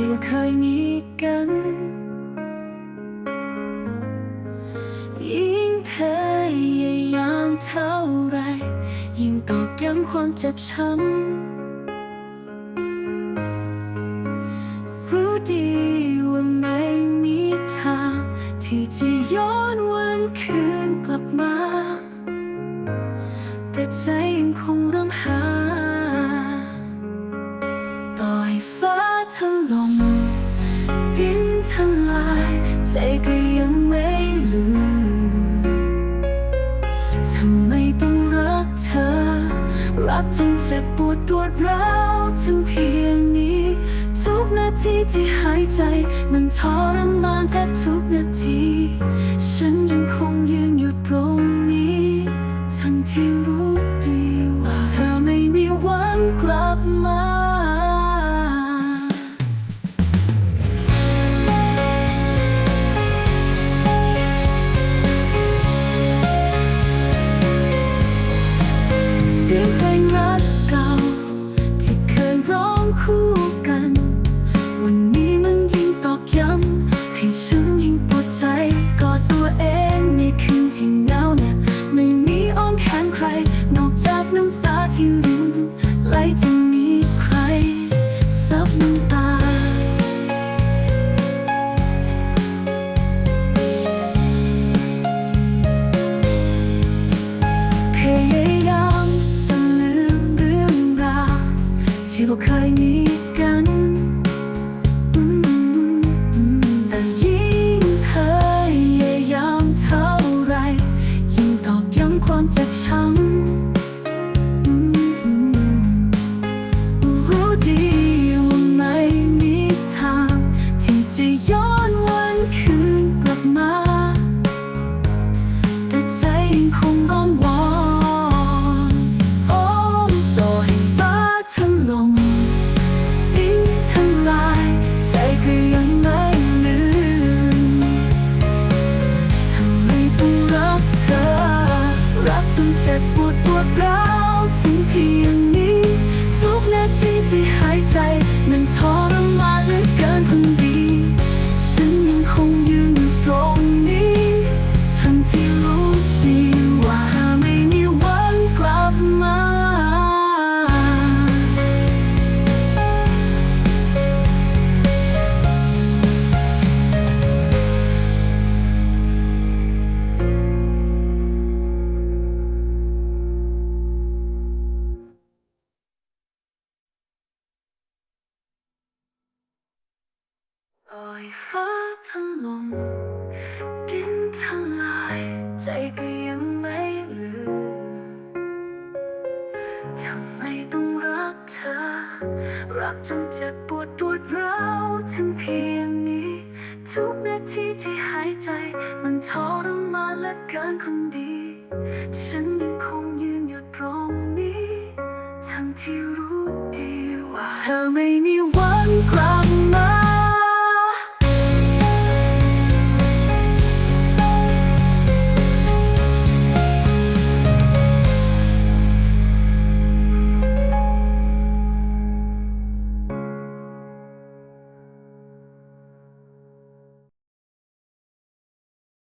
ที่เคยมีกัน ยิ่งพยายามเท่าไร ยิ่งตอกย้ำความเจ็บช้ำ รู้ดีว่าไม่มีทาง ที่จะย้อนวันคืนกลับมา แต่ใจยังคงรำองหา ใจก็ยังไม่ลืมทำไมต้องรักเธอ รักจนเจ็บปวดปวดร้าวถึงเพียงนี้ ทุกนาทีที่หายใจ มันทรมานแทบทุกนาที ฉันยังคงยืนอยู่ตรงนี้ ทั้งที่รู้ดีว่า เธอไม่มีวันกลับมา ปวดใจกอดตัวเอง เจ็บปวดปวดร้าวถึงเพียง ปล่อยฟ้าถล่มดินทลาย ใจก็ยังไม่ลืมทำไมต้องรักเธอ รักจนเจ็บปวดปวดร้าวถึงเพียงนี้ ทุกนาทีที่หายใจ มันทรมานและเกินคนดี ฉันยังคงยืนอยู่ตรงนี้ ทั้งที่รู้ดีว่า เธอไม่มีวัน